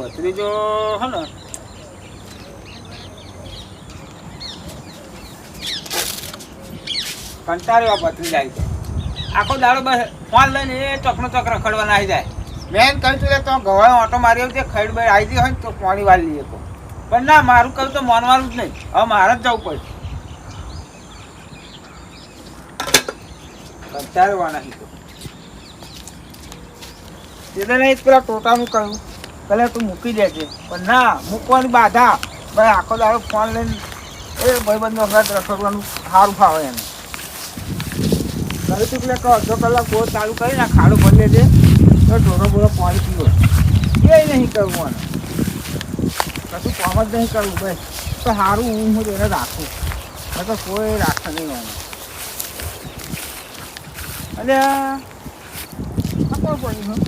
ભત્રીજો હે ને, કંટાળ્યો આવી જાય આખો દાડો બસ ફોન લઈને એ ચોકનો ચક રખડવાના આવી જાય. મેં કહ્યું કે તો ગવાય ઓટો મારી છે, ખૈડ બાઈ આવી હોય ને તો પાણી વાળી લઈએ તો. પણ ના, મારું કહ્યું તો માનવાનું જ નહીં. હવે મારે જ જવું પડશે. કંટાળવાના નહીં તો. એટલે નહીં પેલા ટોટાનું કહ્યું. પેલા તું મૂકી દેજે. પણ ના, મૂકવાની બાધા. ભાઈ આખો દાડો ફોન લઈને એ ભાઈબંધો અંગાત રસોડવાનું સારું ફાવે એને. કહ્યું તું કહો, અડધો કલાક બહુ ચાલુ કરીને ખાડો ભરી લેજે. તો ઢોરો બોરો પાણી પીવો. એ નહીં કરવું મને કશું કામ જ નહીં કરવું, ભાઈ. તો સારું હું હું એને રાખું. તો કોઈ રાખે નહીં મને આ કોણ પડ્યું હં?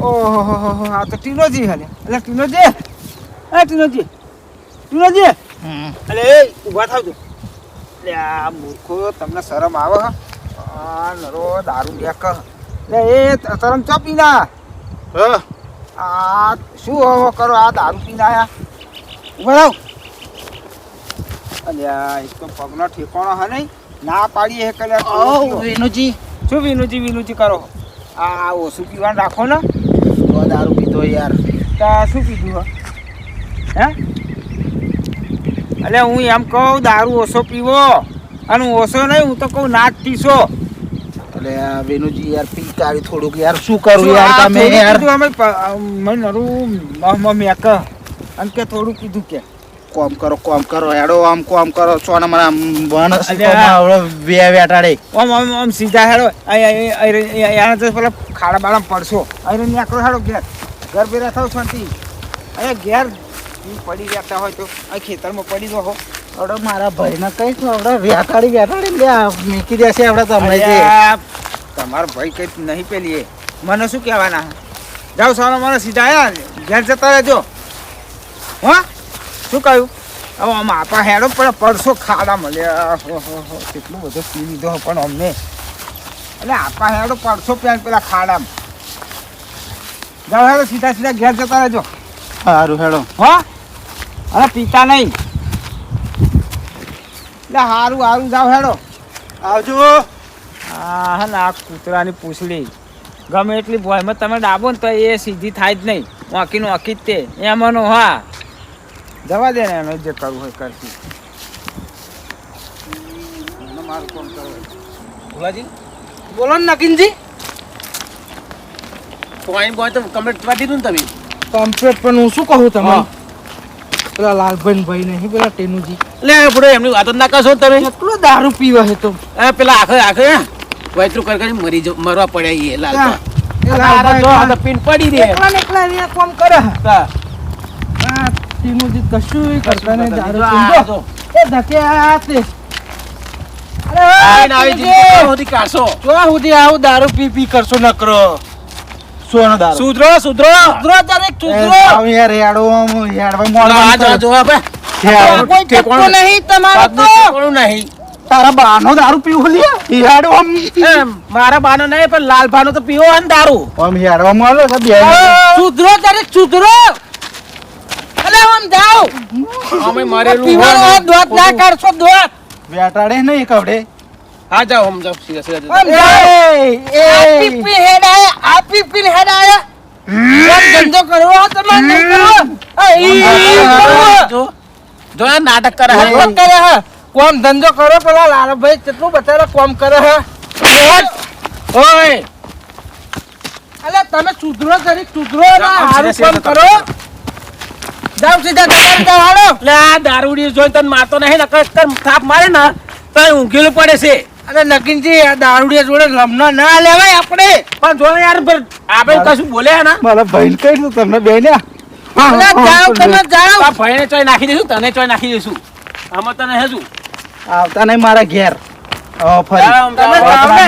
ઓહો આ તો ટીનોજી હલે એટલે ટીનોજી એ ટીનોજી ટીનોજી અલે એ ઊભા થાવજો એટલે આ મૂર્ખો તમને શરમ આવે? આ નરો દારૂ લેક એટલે એ શરમ ચો પીના હ આ શું, હો કરો, આ દારૂ પીને આયા ઊભા થાવ અલ્યા એક તો પગનો ઠેકાણો હા નહીં? ના પાડીએ હે કલે વિનુજી. શું વિનુજી વિનુજી કરો? આ ઓછું પીવાનું રાખો ને? તો દારૂ પીધો યાર. તા શું પીધું હે? હે? એટલે હું એમ કહું દારૂ ઓછો પીવો અને ઓછો નહીં હું તો કહું ના જ પીશો એટલે વિનુજી યાર પી કાઢી થોડુંક યાર. શું કરું યાર તમે યાર? અમે મને નરું મેક અને કે થોડું કીધું કે. કોમ કરો કોમ કરો હેડો આમ કોમ કરો સોના મને આમ વનસ અલ્યા. બે વેટાડે ઓમ આમ આમ સીધા હેડો અહીંયા તો પેલા ખાડા બાળા પડશો અહીં નીકળો હેડો ઘેર ઘર બેરા થાવ શાંતિ અહીંયા ઘેર પડી રહેતા હોય તો આ ખેતરમાં પડી દો હો હવે મારા ભાઈને કઈ હવે વેટાડી વેટાડી લે મીકી દેશે આપણે તમને જે તમારો ભાઈ કઈ નહીં પેલી એ મને શું કહેવાના જાઓ સારો મને સીધા આવ્યા ઘેર જતા રહેજો હા શું કહ્યું? હવે આમ આપા હેડો પણ પડશો ખાડા મળ્યા. હો હો હો કેટલું બધું પી લીધો પણ અમને. એટલે આપા હેડો પડશો પેલા પેલા ખાડામાં. જાઓ હેડો સીધા સીધા ઘેર જતા રહેજો. સારું હેડો. હા? અરે પીતા નહીં. એટલે હારું સારું જાઓ હેડો. આવજો. આ હે ના કૂતરાની પૂછડી. ગમે એટલી ભોયમાં તમે ડાબો ને તો એ સીધી થાય જ નહીં. વાંકીનું વાંકી જ તે. એમાંનો હા. જવા દે ને એને જે કરવું હોય કરતી મારું કામ કરવું ભોલાજી? બોલો ને નકીનજી. પોઈન્ટ બોય તો કમ્પ્લીટ કરી દીધું ને તમે? કમ્પ્લીટ પણ હું શું કહું તમે હા. પેલા લાલભાઈ ભાઈ નહીં પેલા ટેનુજી. લે બુડો એમની વાત જ ના કરશો તમે? એટલો દારૂ પીવા છે તો? એ પેલા આખે આખે વૈતરું કર કરી મરી જ- મરવા પડ્યા એ લાલ એ લાલ તો આ પિન પડી દે એકલા એકલા અહીંયા કામ કરે? હા. ટેનુજી કશું કરતા નહીં દારૂ. એ ધકે આ તે તારે બાનો દારૂ પીવું આમ મારા બાનો નહીં પણ લાલ બાનો તો પીવો દારૂ મળે બે સુધરો તારે સુધરો અલે આમ જાઓ. અમે મરેલું હોય દોત ના કરશો દોત. બેટાડે નહીં કવડે. આ જાઓ હમ જાઓ સીધા સીધા આમ જાઓ. એ આ પીપી હેડ આયા આ પીપી હેડ આયા કોમ ધંધો કરવો હોય નહીં કરવો. જો જો નાટક કરે હે. કોમ કરે હે. કોમ ધંધો કરો પેલા લાલભાઈ કેટલું બચારા કોમ કરે હે. ઓય. અલે તમે સુધરો જરીક સુધરો ના હારું સીધા કરો. જાઓ સીધા તમારે જાઓ હાલો. એટલે આ દારૂડી જોઈ તને મારતો નહીં નકર તને થાપ મારે ને તો ઊંઘેલું પડે છે. અરે નગીનજી આ દારૂડિયા જોડે રમના ના લેવાય આપણે. પણ જો યાર આપણે કશું બોલ્યા ના? મારા ભાઈ કઈ દઉં તમને બે ને જાઓ તમે જાઓ. આ ભાઈને ચોય નાખી દઈશું તને ચોય નાખી દઈશું. આમાં તને હેજુ. આવતા નહીં મારા ઘેર. તમે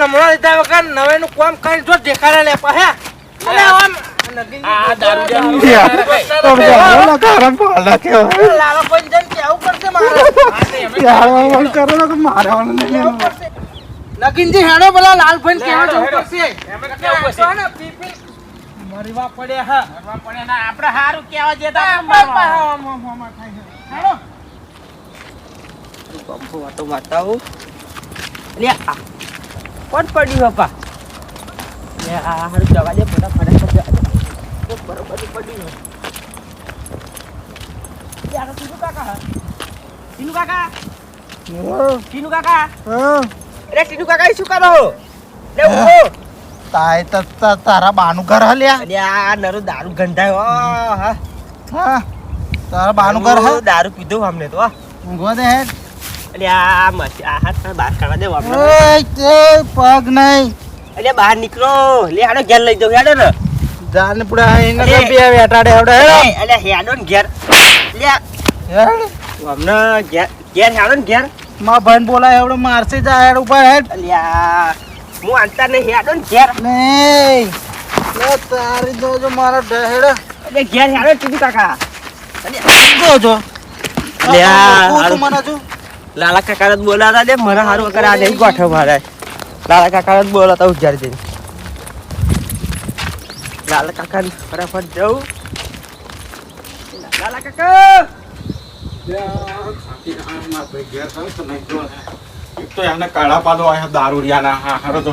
લમણો લીધા વગર નવેનું કામ કરી જો દેખાડે લે પાહે. અને આમ આ દારૂ કેવા. લાલો ભાઈ કેવું પડશે મારે? યાર, આવું કરો કે મારે નહીં. કેવું હેડો પેલા લાલભાઈ કેવા જવું પડશે? મરવા પડે હા. કરવા પડે ને આપણે હારું કહેવા જતા આ આપણે પા- મારવા. પા- આમ- આમ- આમ થાય છે. હેડો. ગમો વાતો બતાવું. લે કોણ પડ્યું બાપા લે આ હારું જવા દે ફટાફટ ફટાફટ. જવા. તો બરોબર લે આ તો ટીનુ કાકા. ટીનુ કાકા ટીનુ કાકા અરે ટીનુ કાકા શું કરો લે ઊભો તાય ત- ત- તારા બાનું ઘર હલ્યા અરે નરો દારૂ ગંધાયો તારા બાનું ઘર દારૂ પીધો અમને તો બહાર નીકળો લે હાડો ઘેર લઈ જાઉં હેડો ને જાને પુડા હિંગ અરે. બે વેટાડે હેવડે હેડો. અલે હેડો ને ઘેર. લે. હેડ. અમને ઘેર ઘેર હેડો ને ઘેર. માં ભાઈ બોલાય હેવડો મારશે જા હેડ ઉપર હેડ. અલ્યા હું આંતા નહીં હેડો ને ઘેર. નહીં. લે તારી જોજો મારો ઢહેડ અલે ઘેર હેડો ટીવી કાકા. જોજો. લે આ તું હારું. મને જો. લાલા કાકા જ બોલાતા દે મને હારું કરે આ નહીં ગોઠવ મારે લાલા કાકા જ બોલાતા ઉજાર દે. લાલા કાકા ફટાફટ જવું લાલા કાકા તો એમને કાળા પાડો આયા દારૂડિયાના હા હારો તો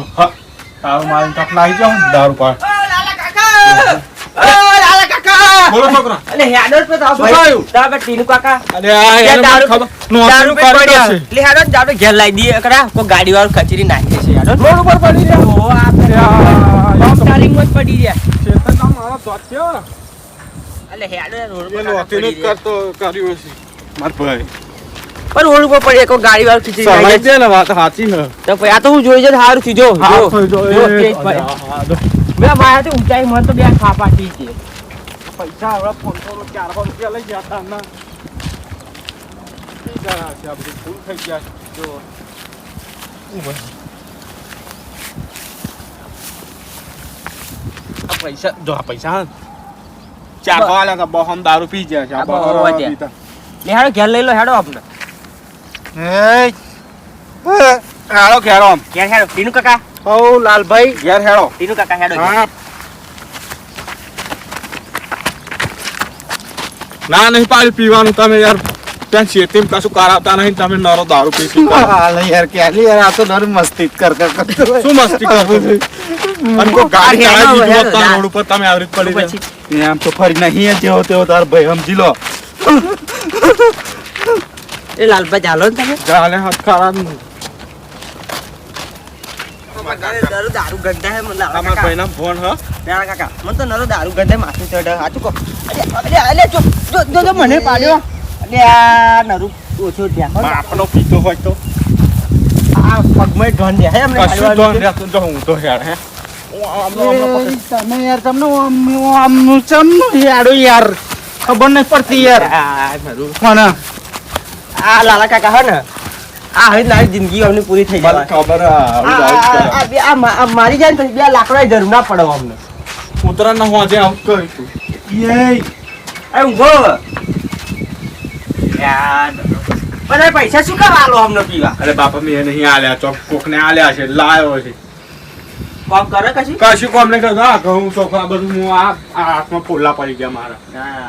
તારું મારી તક નાહી જાઉં દારૂ પાડ લાલા કાકા લાલા કાકા બોલો છોકરા અલે હેડો જ તો શું થયું? ટીનુ કાકા અરે આ એને દારૂ- ખબર દારૂ પડ્યા. લે હેડો આપણે ઘેર લાવી દઈએ કરા કોઈ ગાડી વાળો કચરી નાખી છે હેડો રોડ ઉપર પડી રહ્યા. ઓ આ પડી રહ્યા પણ રોડ ઉપર પડી કોઈ ગાડી વાળો ખીચડી સમજ નાખી ને વાત સાચી હે તો પછી આ તો હું જોઈ છે સારું થી જો હા, જો. થઈ જો, જો, એ, તેજ ભાઈ. હા, જો. બે મારાથી ઊંચાઈ મને તો બે ખાપા થઈ છે. પૈસા હવે પાંચસો ચારસો રૂપિયા લઈ ગયા હતા ના. શું કરા છે આ બધું? ફૂલ થઈ ગયા જો. આ પૈસા જો આ પૈસા હે. ને, ચાર બ- વાળા હતા બહમ દારૂ પી ગયા છે. આ આ બહુ બહમ વાગ્યા. પીતા. લે હેડો ઘેર લઈ લો હેડો આપણે એ હેડો ઘેરો આમ. ઘેર હેડો. ટીનુ કાકા? હો લાલભાઈ. ઘેર હેડો. ટીનુ કાકા હેડો હા. ના નહીં પાણી પીવાનું તમે યાર. ત્યાં શેતીમાં કશું કરાવતા નહીં તમે નરો દારૂ પી પી હાલ યાર ક્યાંલી યાર? આ તો દર મસ્તી કર કર શું મસ્તી કરો છો? અને ગાડી ચલાવી દીધી હોત હેડો, તો આ જા. રોડ ઉપર તમે આવી પડી પછી. રહ્યા. તો ફરી નહીં જેવો તેવો તાર ભાઈ સમજી લો. એ લાલભાઈ ચાલો ને તમે. ગાલે હાથ ખરાબ દારૂ ગંધા હે મને લાલા ભાઈના ફોન હ? લાલા કાકા મને તો નરો દારૂ ગંધા માથું ચડે. સાચું કહો અરે અરે અરે જો જો જો જો મને પાડ્યો. અરે આ નરું ઓછો ધ્યાન બાપનો પીતો હોય તો. આ પગમાં ઘન દે હે અમને કશું પાડવાનું રહેતું તો હું તો હેડ હે? આમ આમ કાકા ને ને જરૂર ના પડે અમને ઉત્તરાયણના હોજે આવું કર્યું તું. યે પૈસા શું કરવા આલો અમને પીવા અરે બાપા, મેં નહીં આલ્યા, ચોક કોકને આલ્યા છે, લાયો છે કોમ કરે કશું કશું કોમ નહીં કરતો. આ ઘઉં ચોખા બધું હું આ આ હાથમાં ફોલ્લા પડી ગયા મારા.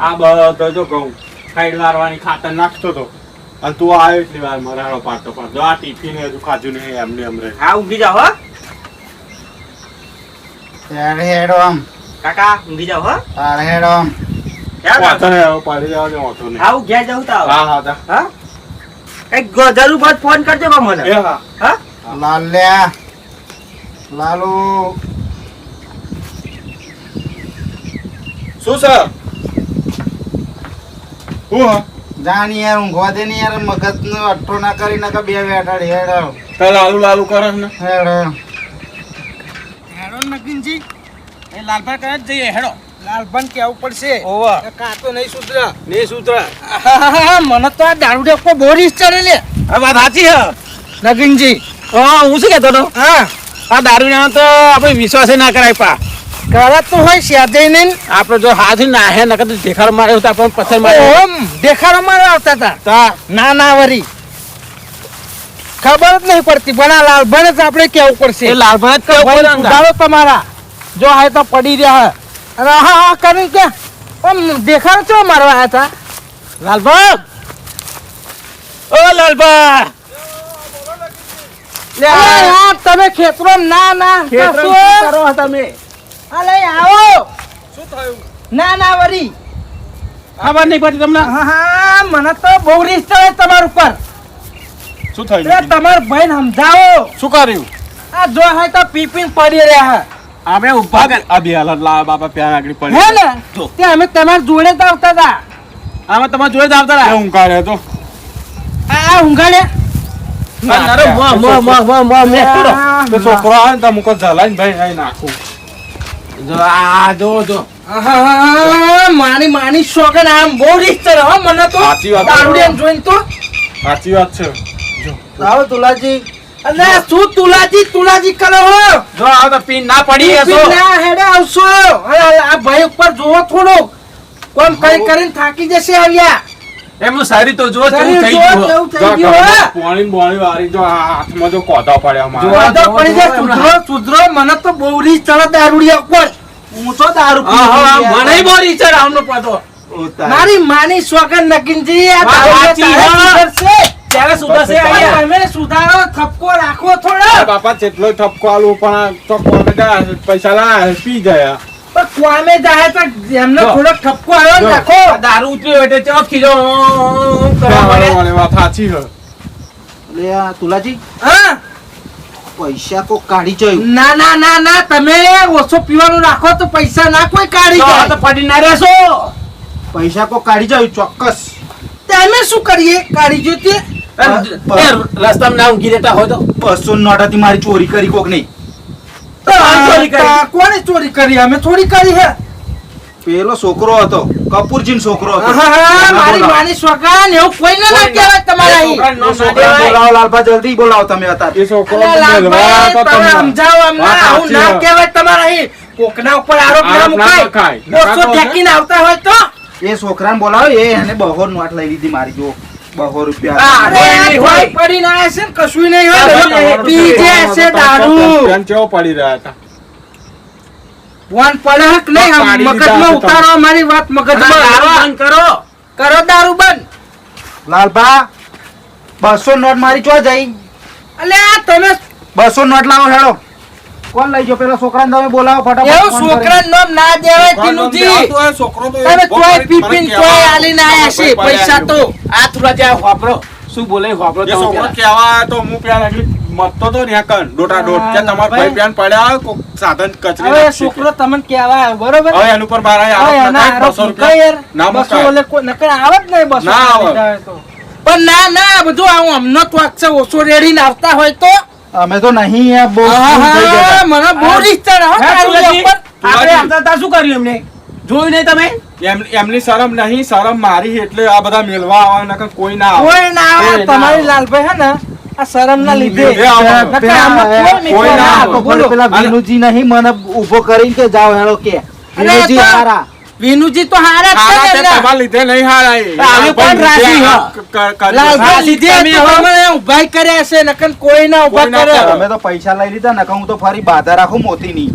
આ બધો જો ઘઉં. ખાઈડ લારવાની ખાતર નાખતો તો. અને તું આવ્યો એટલી વાર મારા હાડો પાડતો. પાડતો આ ટિફિન હજુ ખાધું નહીં એમને એમ રહે હા ઊંઘી જાઓ હો. હેડો આમ કાકા ઊંઘી જાઓ હો. તાર હેડો આમ યાર, વાંધો નહીં હવે પડી જવા વાંધો નહીં. હા ઘેર જાઉં તો હા હા હા? કંઈક જરૂર બાદ ફોન કરજો મને. એ હા. હા? લાલ્યા લાલુ. શું સર હું હા? જાણી યાર ઊંઘવા દે ને યાર મગજ નો અઠો ના કરી નાખે બે બેઠા હેડો. તો લાલુ લાલુ કરે ને? હેડો. હેડો નગીનજી. એ લાલભાઈ કયા જ જઈએ હેડો. લાલભાઈ કેવું પડશે. ઓવા. કે તો નહીં સુધરા. નહીં સૂત્ર આહાહાહા, મને તો આ દારૂ ડેકો બહુ રીસ ચડે લે. આ વાત સાચી હે? નગીનજી. હા હું શું કહેતો હતો? હા. આ દારૂ તો આપણે વિશ્વાસ ના કરાય પા. કરાત તો હોય સ્યાદે નહીં આપણે જો હાથ ના હે નકર તો દેખાડ માર્યો તો આપણે પથ્થર માર્યો ઓમ દેખાડો મારે આવતા હતા. તા. ના ના વરી. ખબર જ નહીં પડતી. પણ આ લાલભાઈને જ આપણે કેવું પડશે. એ જ કેવું પડે તમારા. જો હા તો પડી રહ્યા. અને હા હા કરી કે. ઓમ દેખાડો ચો મારવા આયા હતા લાલભણ ઓ લાલભાઈ લે આ તમે ખેતરો ના ના કરો તમે? અલે આવો. શું થયું? ના ના વરી. ખબર નહીં પડતી તમને? હા હા મને તો બહુ રીસ છે તમારા ઉપર. શું થયું? એટલે તમાર ભાઈને સમજાવો. શું કર્યું? આ જો હે તો પીપીન પડી રહ્યા અમે ઊભા કર. અભી હાલ લા બાપા પ્યાર આગળ હે પડી હે ને? તે અમે તમાર જોડે જ આવતા હતા આમાં તમાર જોડે જ આવતા હતા ઊંઘાડે તો. આ ઊંઘાડ્યા છોકરો આવે ને તો મુકો ઝલાઈને ભાઈ નાખું. જો જો જો. માની માની શોગન આમ બહુ રીસ ચડે મને તો. સાચી વાત. જોઈને તો. સાચી વાત છે. આવો તુલાજી. અલે શું તુલાજી તુલાજી કરો હો? જો આ તો પીન ના પડી હશો. ના હેડે આવશો. આ ભાઈ ઉપર જોવો થોડું કોમ કઈ કરીને થાકી જશે આવ્યા. એમનું સારી તો જો કેવું થઈ ગયું. પોણી બોણી વાળી જો હાથમાં જો કોદા પડ્યા મારા. જો. પડી જાય સુધરો સુધરો મને તો બહુ રીસ ચડે દારૂડિયા ઉપર હું તો દારૂ પીવા મને બોરી છે રામનો પાછો. મારી માની સોગન નકીનજી આ દારૂડિયા. ત્યારે સુધરશે તમે સુધારો થપકો રાખો થોડો. બાપા જેટલો ઠપકો આલું પણ તો પૈસા લાયા પી ગયા. કોમે જાય તો એમને. થોડો ઠપકો આવ્યો ને. રાખો દારૂ ઉતર્યો એટલે ચો ખીજો સાચી લે આ તુલાજી હા? પૈસા કો કાઢી જાય. ના ના ના ના તમે ઓછો પીવાનું રાખો તો પૈસા ના કોઈ કાઢી જાય. તો પડી ના રહેશો. પૈસા કો કાઢી જાય ચોક્કસ. તમે શું કરીએ? કાઢી જોતી એ રસ્તામાં ના ઊંઘી રહેતા હોય તો. બસો નોટાથી હતી મારી ચોરી કરી કોક નહીં. તો. કોને ચોરી કરી. અમે ચોરી કરી? હે. પેલો છોકરો હતો કપૂરજી છોકરો હતો. મારી માની છોકરા ને એવું કોઈ ના કોઈ કહેવાય તમારા અહીં. ના. બોલાવો લાલભા જલ્દી બોલાવો તમે હતા એ છોકરો તમે સમજાવો અમને, આવું ના. કહેવાય તમારા અહીં. કોકના ઉપર આરોપ ના મુકાય. ઓછો ઠેકીને આવતા હોય તો? એ છોકરાને બોલાવો એ એને બહોર નોટ લઈ લીધી મારી જો બહો રૂપિયા. કશું નહીં હોય. દારૂ. પડી રહ્યા હતા. ફોન પડે નહીં મગજમાં ઉતારો મારી વાત મગજમાં. બંધ કરો. કરો દારૂ બંધ. લાલભા બસો નોટ મારી ચો જઈ? અલ્યા તમે બસો નોટ લાવો હેડો. કોણ લઈ ગયો? પેલા છોકરાને તમે બોલાવો ફટાફટ એવું છોકરાનું નામ ના દેવાય ટીનુજી તમે તોય પીપીને તોય આલીને આયા છે. પૈસા તો આ થોડા ત્યાં વાપરો શું બોલે વાપરો તો છોકરો કેવા તો હું પેલા આગળ મતતો તો ન્યા કન ડોટા ડોટ. કે તમાર ભાઈ. પેન પડ્યા કો સાધન કચરી હવે છોકરો તમને આવ્યો, બરોબર? હવે એનું પર મારા આરોપ નખાય, 200 મુકાય ના બસો ઓલે કોઈ- નકર આવે જ નહીં બસો ના આવે. તો. પણ ના ના બધું આવું અમને તો ઓછો રેડીને આવતા હોય તો અમે તો નહીં બહુ આહા, મને બહુ રિસ્તા. આપણે આવતા શું કર્યું એમને? જોયું નહીં તમે? એમની શરમ નહીં શરમ મારી એટલે આ બધા મેળવા આવવાના નકર કોઈ ના આવે. કોઈ ના આવે તમારી લાલભાઈ હે ને આ શરમ ના લીધે. કોઈ ના પેલા વિનુજી નહીં મને ઊભો કરીને કે જાઓ હેડો કે. વિનુજી હારા. વિનુજી તો હારા છે તમારા લીધે નહીં હારા આવી પણ રાજી, હા. ક- ક- કરી લાલભાઈ લીધે તમે ઉભાઈ કર્યા છે નકન કોઈ ના ઊભા કરે. અમે તો પૈસા લઈ લીધા ને હું તો ફરી બાધા રાખું મોતી ની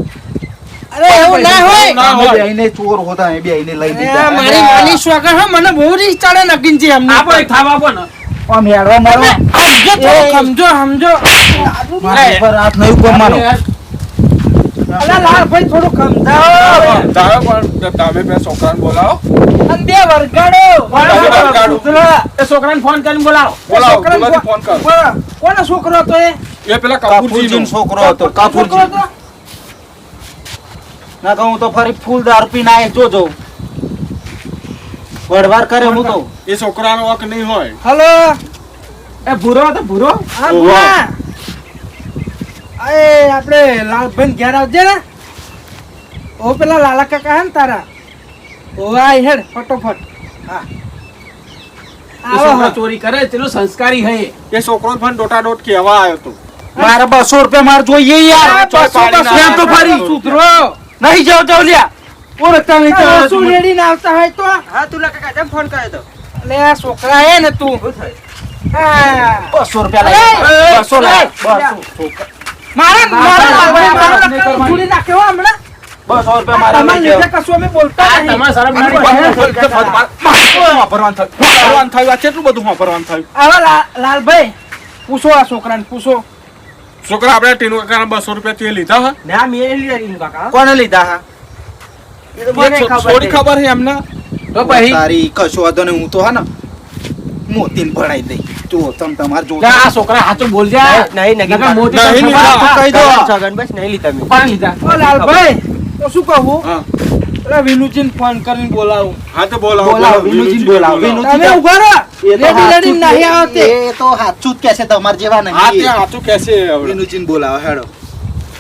અરે એવું ના હોય. ના અમે હોય. ચોર હોતા અમે બેયને લઈ લીધા. મારી માની સ્વાગર હો મને બહુ રીસ ચડે નગીનજી અમને આપો આપો ને. આમ હેડવા મારો. સમજો સમજો ઉપર હાથ નહીં ઉપર મારો અલા લાલભાઈ થોડું સમજાવો. તારો પણ તમે બે છોકરાને બોલાવો. અને બે વરગાડો. વરગાડો. એ છોકરાને ફોન કરીને બોલાવો. બોલાવો ફોન કરો. કોનો છોકરો હતો એ? એ પેલા કાપુરજી છોકરો હતો કાપુરજી ના કહું તો ફરી ફૂલ દાર પીને આય જોજો વડવાર કરે હું તો. એ છોકરાનો હક નહીં હોય. હલો? એ ભૂરો હતો ભૂરો? હા એ આપણે લાલભાઈ ઘેર આવજે ને. ઓ પેલા લાલા કાકા હે ને તારા. ઓ આય હેડ ફટોફટ. હા. આવો ચોરી કરે તેનો સંસ્કારી હે. એ છોકરો પણ ડોટા ડોટ કહેવા આવ્યો હતો મારે બસો રૂપિયા મારે જોઈએ યાર. બસો બસો. તો ફરી. સુધરો. નહીં જાવ જાવ લ્યા. ઓળખતા નહીં આ તો વસુ રેડીને આવતા હોય તો? હા તુલા કાકા જેમ ફોન કર્યો તો. લે આ છોકરા હે ને તું. બસો રૂપિયા બસો બસો. મારા મારા લાલભાઈ મારો નહીં નકલ કરવાની. ઉખડી નાખ્યો હમણાં. બસો રૂપિયા મારે તમારે લીધે કશું અમે બોલતા નહીં. તમારે શરમ વાપરવાનું થયું. વાપરવાનું થયું. આ કેટલું બધું વાપરવાનું થયું? આવા લાલભાઈ પૂછો આ છોકરાને પૂછો. છોકરા આપણે ટીનુ કાકાના બસો રૂપિયા તે લીધા હા? ના મેં લીધા ટીનુ કાકા. કોને લીધા હા? થોડી ખબર છે. એમને? તો ભાઈ તારી કશું વાંધો નહીં હું તો હા ને મોતીને ભણાઈ દઈ જો તમ તમાર જો આ છોકરા સાચું બોલજે નહીં નહીં નકર મોટી નહીં તો કહી દો. છગન બસ નહીં લીધા મેં. પણ લીધા? ઓ લાલભાઈ તો શું કહું? અરે વિનુજીન ફોન કરીને બોલાવું. હા તો બોલાવો બોલાવો, વિનુજીન બોલાવો, વિનુજી તમે ઊભા રહો. એ તો જ નહીં આવતે. એ તો હાચું જ કે છે તમારે જેવા હા તે નહીં સાચું કહેશે હવે. વિનુજીને બોલાવો હેડો.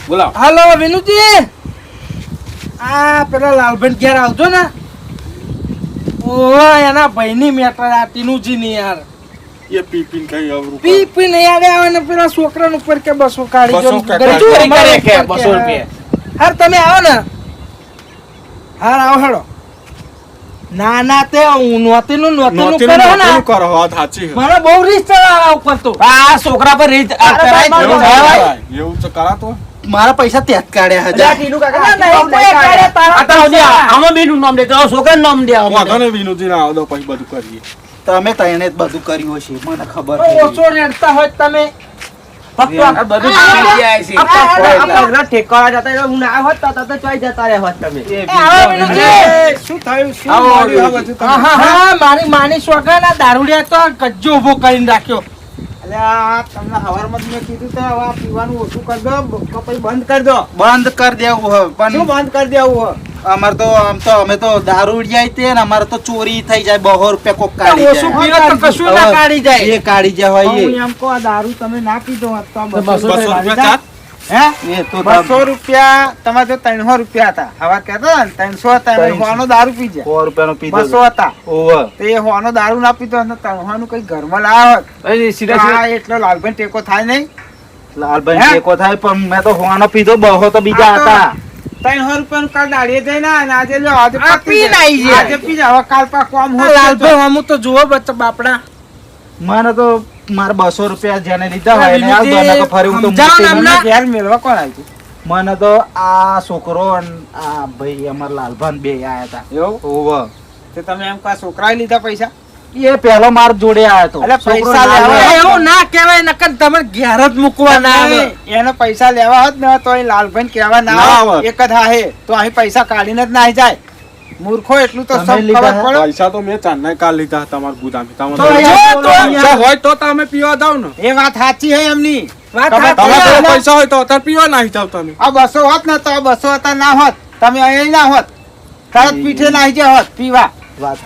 બોલાવો. હાલો વિનુજી. આ પેલા લાલભાઈ ઘેર આવજો ને. ઓહ એના ભાઈની મેટર આ ટીનુજી ની યાર. એ કઈ કરે. આવે પેલા ઉપર કે બસો કાઢી જો કરે કે બસો રૂપિયા? હાર તમે આવો ને. હાર આવો હેડો. ના ના તે નોતીનું નોતીનું કરો ને. કરો, વાત સાચી. મને બહુ રીસ ચડાવે ઉપર તો. આ છોકરા પર રીત જ એવું તો કરાતો? મારા પૈસા ત્યાં જ કાઢ્યા હતા. ટીનુ કાકા અરે નહીં, નહીં કોઈ કાઢે તારા આ તો હજી આમાં બેનું નામ દે તો છોકરાનું નામ દે આમાં. વાંધો નહીં વિનુજીને આવો પછી બધું કરીએ. તમે તને જ બધું કર્યું હશે. મને ખબર છે. ઓછો રેડતા હોય તમે ફક્ત બધું ભૂલી ગયા છે. પગલા ઠેકાવા જતા હું ના હોત તો તો ચોઈ જતા રહ્યા હોત તમે. એ એ આવો વિનુજી. શું થયું? શું હા હા મારી માની સોગન ના દારૂડિયા તો ગજ્જો ઊભો કરીને રાખ્યો. તમને હવારમાં મેં કીધું તો હવે પીવાનું ઓછું કરી દો બ- બંધ કરી દો. બંધ કરી દેવું હવે શું બંધ કરી દેવું હોય? અમાર તો આમ તો અમે તો દારૂ જાય તે ને અમારે તો ચોરી થઈ જાય બહો રૂપિયા કોક કાઢી ઓછું જાય. પીવે તો કશું ના કાઢી જાય એ કાઢી જાય હોય એમ કહું, દારૂ તમે ના પીધો તો રૂપિયા હે? એ તો બસો રૂપિયા તમારે જો ત્રણસો રૂપિયા હતા. હવે કહેતા ને ત્રણસો હતા હોવાનો દારૂ પી જાય સો રૂપિયાનો પીધો બસો હતા. ઓવર તો એ હોવાનો દારૂ ના પીધો હોત ને ત્રણસોનું કઈ ઘરમાં લાવ્યો સીધા તો સીધા. આ એટલો લાલભાઈ ટેકો થાય નહીં. લાલભાઈ ટેકો થાય પણ મેં તો હોવાનો પીધો બહો તો બીજા હતા. ત્રણસો રૂપિયાનું કાલ દાડીએ જઈને ને આજે આજે પી. આજે પી કાલ પા કોમ લાલભાઈ તો જુઓ બચ્ચા બાપડા. મને તો મારે બસો રૂપિયા જેને લીધા હોય એને આલ દો, નકર ફરી હું તો ઘેર મેળવા કોણ આવ્યું મને તો આ છોકરો અને આ ભાઈ અમાર લાલભાન બે આયા હતા. એવું? ઓવર તે તમે એમ કા છોકરાએ લીધા પૈસા? એ પેલો માર જોડે આયો તો એટલે પૈસા લેવા એવું ના કહેવાય નકર તમે ઘેર જ મૂકવા ના આવે. એને પૈસા લેવા હોત ને તો એ લાલભાઈ કહેવા ના ના આવે. એક જ હા હે તો અહીં પૈસા કાઢીને જ ના જાય. મૂર્ખો એટલું તો સબ ખબર પડે. પૈસા તો મેં ચાંદના કાલ લીધા તમાર ગુદામી. તમારે હોય તો તમે પીવા દાવ ને. એ વાત સાચી હે એમની. પૈસા હોય તો અત્યારે પીવા નાહી જાવ તમે. આ બસો હોત ને તો આ બસો હતા ના હોત. તમે અહીં ના હોત. તરત પીઠે નાહી ગયા હોત પીવા.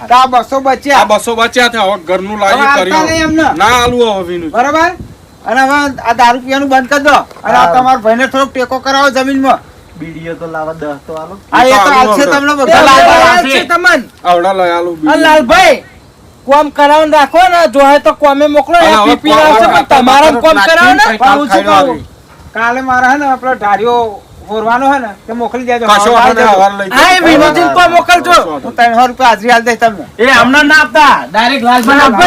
આ બસો આ બચ્યા બસો બચ્યા છે હવે ઘરનું લાવી કરી એમને. ના આલુ હવે વિનુ. બરાબર? અને હવે આ દારૂ પીવાનું બંધ કરી દો. અને આ. તમારા ભાઈને થોડોક ટેકો કરાવો જમીનમાં. બીડીઓ તો લાવા દસ તો આલો. આ એ તો આલુ તમને બધા લાલભાઈ લાલભાઈ તમને. આવડા લઈ આલુ આ લાલભાઈ કોમ કરાવીને રાખો ને. જો તો કોમે મોકલો એ પીપી લાવશે પણ તમારા કોમ કરાવો ને. નાખીને પણ હું શું ખાઈને કહું? કાલે મારે હે ને આપણો ઢારિયો હોરવાનો હે ને તે મોકલી દેજો. કશો હવારે લઈ હા એ. વિનોદજી મોકલજો. કશો વાંધો રૂપિયા હાજરી હાલ દઈશ તમને. એ હમણાં ના આપતા. ડાયરેક્ટ. આપજો.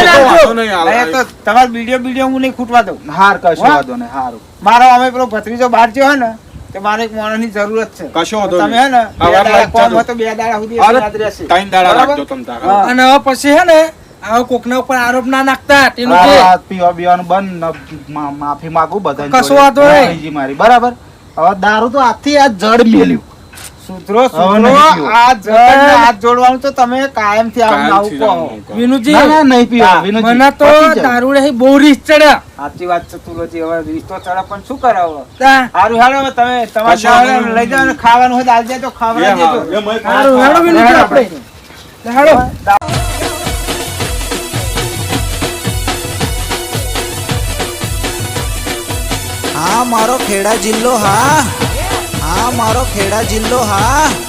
એ તો તમારો વિડિયો વીડિયો હું નહીં ખૂટવા દઉં. હાર કશો વાંધો નહીં હારું. મારો અમે પેલો ભત્રીજો બહાર જ્યો હે ને તે મારે એક માણસની જરૂરત છે. કશો વાંધો તમે હે ને બે દાડા કોમ હતો બે દાડા સુધી યાદ રહેશે. ત્રણ દાડા રાખજો તમ તારા. અને હવે પછી હે ને આવો કોકના ઉપર આરોપ ના નાખતા તેનું વાત પીવા બીવાનું બંધ. માફી માંગુ બધા કશો વાંધો નહીં. મારી બરાબર? હવે દારૂ તો આથી આ જડ મેલ્યું. સુધરો સુધરો. આ જણ હાથ જોડવાનું તો તમે કાયમથી આવું ને આવું કાયમથી કહો. વિનુજી ના ના નહીં પીવા. વિનુજી મને તો. દારૂ હે બહુ રીસ ચડ્યા સાચી વાત છે તુલોજી હવે રીસ્તો ચડે પણ શું કરે હવે? તા. સારું હાલો હવે તમે તમારે લઈ જાવ ખાવાનું હોય તો આલ એ ખાવા દેજો. હારું, હાલો વિનુજી આપણે. હાલો. હા મારો ખેડા જિલ્લો હા. હા મારો ખેડા જિલ્લો હા.